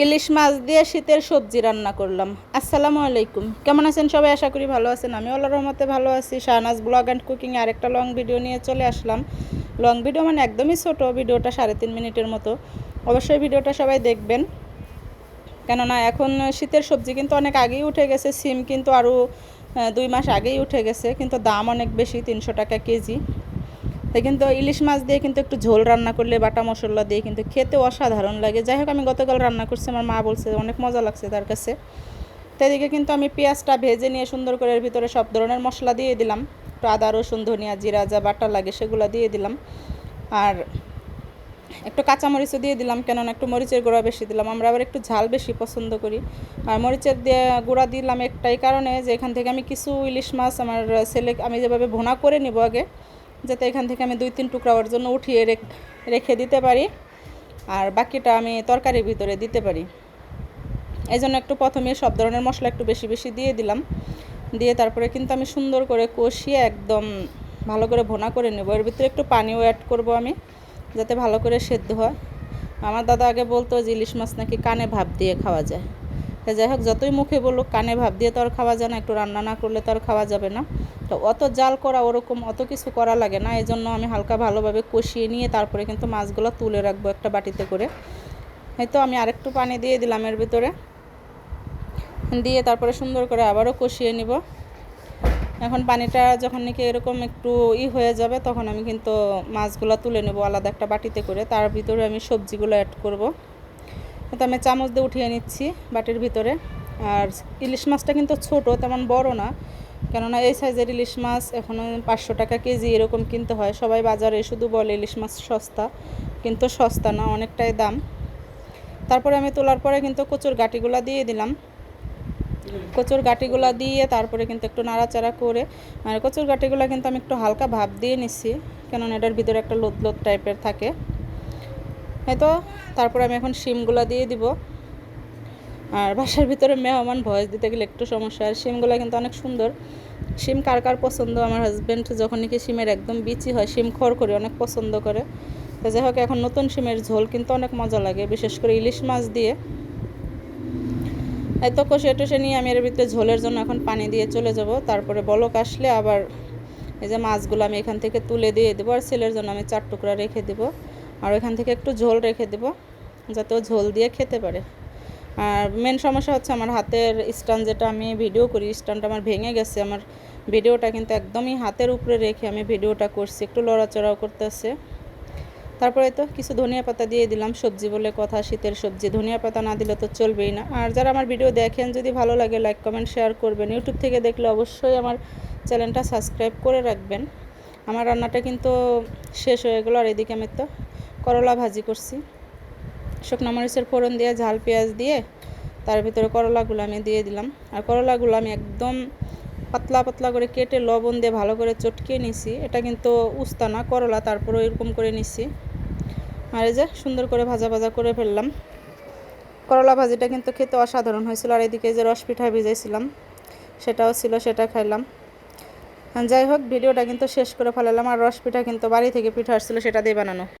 ইলিশ মাছ দিয়ে শীতের সবজি রান্না করলাম। আসসালামু আলাইকুম। কেমন আছেন সবাই? আশা করি ভালো আছেন। আমি আল্লাহ রহমতে ভালো আছি। শাহনাজ ব্লগ অ্যান্ড কুকিং আরেকটা লং ভিডিও নিয়ে চলে আসলাম। লং ভিডিও মানে একদমই ছোট। ভিডিওটা সাড়ে তিন মিনিটের মতো। অবশ্যই ভিডিওটা সবাই দেখবেন। কেননা এখন শীতের সবজি কিন্তু অনেক আগেই উঠে গেছে। সিম কিন্তু আরও দুই মাস আগেই উঠে গেছে। কিন্তু দাম অনেক বেশি, তিনশো টাকা কেজি। তাই কিন্তু ইলিশ মাছ দিয়ে কিন্তু একটু ঝোল রান্না করলে, বাটা মশলা দিয়ে কিন্তু খেতে অসাধারণ লাগে। যাই হোক, আমি গতকাল রান্না করছি, আমার মা বলছে অনেক মজা লাগছে তার কাছে। তো এদিকে কিন্তু আমি পেঁয়াজটা ভেজে নিয়ে সুন্দর করে এর ভিতরে সব ধরনের মশলা দিয়ে দিলাম। একটু আদা, রসুন, ধনিয়া, জিরা, যা বাটা লাগে সেগুলো দিয়ে দিলাম। আর একটু কাঁচামরিচও দিয়ে দিলাম, কেননা একটু মরিচের গুঁড়া বেশি দিলাম। আমরা আবার একটু ঝাল বেশি পছন্দ করি। আর মরিচের দিয়ে গুঁড়া দিলাম একটাই কারণে যে এখান থেকে আমি কিছু ইলিশ মাছ আমার ছেলে, আমি যেভাবে ভোনা করে নিব আগে যাতে এখান থেকে আমি দুই, তিন টুকরা ওর জন্য উঠিয়ে রেখে দিতে পারি। আর বাকিটা আমি তরকারির ভিতরে দিতে পারি। এই জন্য একটু প্রথমে সব ধরনের মশলা একটু বেশি বেশি দিয়ে দিলাম। দিয়ে তারপরে কিন্তু আমি সুন্দর করে কষিয়ে একদম ভালো করে ভোনা করে নেব। এর ভিতরে একটু পানিও অ্যাড করব আমি, যাতে ভালো করে সেদ্ধ হয়। আমার দাদা আগে বলতো যে ইলিশ মাছ নাকি কানে ভাব দিয়ে খাওয়া যায়। যাই হোক, যতই মুখে বলুক, কানে ভাব দিয়ে তো আর খাওয়া যায় না, একটু রান্না না করলে তো আর খাওয়া যাবে না। তো অত জাল করা ওরকম অত কিছু করা লাগে না এই জন্য আমি হালকা ভালোভাবে কষিয়ে নিয়ে তারপরে কিন্তু মাছগুলো তুলে রাখব একটা বাটিতে করে। হয়তো আমি আরেকটু পানি দিয়ে দিলাম এর ভিতরে। দিয়ে তারপরে সুন্দর করে আবারও কষিয়ে নিব। এখন পানিটা যখন নাকি এরকম একটু ই হয়ে যাবে, তখন আমি কিন্তু মাছগুলো তুলে নেব আলাদা একটা বাটিতে করে। তার ভিতরে আমি সবজিগুলো অ্যাড করব। তো আমি চামচ দিয়ে উঠিয়ে নিচ্ছি বাটির ভিতরে। আর ইলিশ মাছটা কিন্তু ছোট, তেমন বড় না। কেননা এই সাইজের ইলিশ মাছ এখন পাঁচশো টাকা কেজি এরকম কিনতে হয়। সবাই বাজারে শুধু বলে ইলিশ মাছ সস্তা, কিন্তু সস্তা না, অনেকটাই দাম। তারপরে আমি তোলার পরে কিন্তু কচুর গাটিগুলো দিয়ে দিলাম। কচুর গাটিগুলো দিয়ে তারপরে কিন্তু একটু নাড়াচাড়া করে আর কচুর গাটিগুলো কিন্তু আমি একটু হালকা ভাব দিয়ে নিচ্ছি, কেননা এটার ভিতরে একটা লোদ লোদ টাইপের থাকে। হয়তো তারপর আমি এখন শিমগুলা দিয়ে দিব। আর বাসার ভিতরে মেহমান ভয়েস দিতে গেলে একটু সমস্যা। আর শিমগুলো কিন্তু অনেক সুন্দর। শিম কার কার পছন্দ? আমার হাজব্যান্ড যখন নাকি শিমের একদম বিচি হয়, শিম খড় করে অনেক পছন্দ করে। তো যাই হোক, এখন নতুন শিমের ঝোল কিন্তু অনেক মজা লাগে, বিশেষ করে ইলিশ মাছ দিয়ে। এত কষে টষে নিয়ে আমি এর ভিতরে ঝোলের জন্য এখন পানি দিয়ে চলে যাব। তারপরে বলক আসলে আবার এই যে মাছগুলো আমি এখান থেকে তুলে দিয়ে দেবো, আর ছেলের জন্য আমি চার টুকরা রেখে দেবো। আর এখান থেকে একটু ঝোল রেখে দেবো, যাতে ও ঝোল দিয়ে খেতে পারে। আর মেন সমস্যা হচ্ছে আমার হাতের স্ট্যান্ড যেটা আমি ভিডিও করি, স্ট্যান্ডটা আমার ভেঙে গেছে, আমার ভিডিওটা কিন্তু একদমই হাতের উপরে রেখে আমি ভিডিওটা করছি, একটু লড়াচড়াও করতেছে। তারপরে তো কিছু ধনিয়া পাতা দিয়ে দিলাম, সবজি বলে কথা, শীতের সবজি। ধনিয়া পাতা না দিলে তো চলবেই না। আর যারা আমার ভিডিও দেখেন, যদি ভালো লাগে লাইক কমেন্ট শেয়ার করবেন। ইউটিউব থেকে দেখলে অবশ্যই আমার চ্যানেলটা সাবস্ক্রাইব করে রাখবেন। আমার রান্নাটা কিন্তু শেষ হয়ে গেলো, আর এদিকে আমি তো করলা ভাজি করছি। শুকনো মরিচের ফোড়ন দিয়ে, ঝাল পেঁয়াজ দিয়ে, তার ভিতরে করলাগুলো আমি দিয়ে দিলাম। আর করলাগুলো আমি একদম পাতলা পাতলা করে কেটে লবণ দিয়ে ভালো করে চটকিয়ে নিছি। এটা কিন্তু উস্তা না, করলা, তারপরে এরকম করে নিছি। আর এই যে সুন্দর করে ভাজা ভাজা করে ফেললাম। করলা ভাজিটা কিন্তু খেতে অসাধারণ হয়েছিল। আর এদিকে যে রস পিঠা ভিজাইছিলাম, সেটাও ছিল, সেটা খাইলাম। যাই হোক, ভিডিওটা কিন্তু শেষ করে ফেলালাম। আর রস পিঠা কিন্তু বাড়ি থেকে পিঠা আসছিল, সেটা দিয়ে বানানো।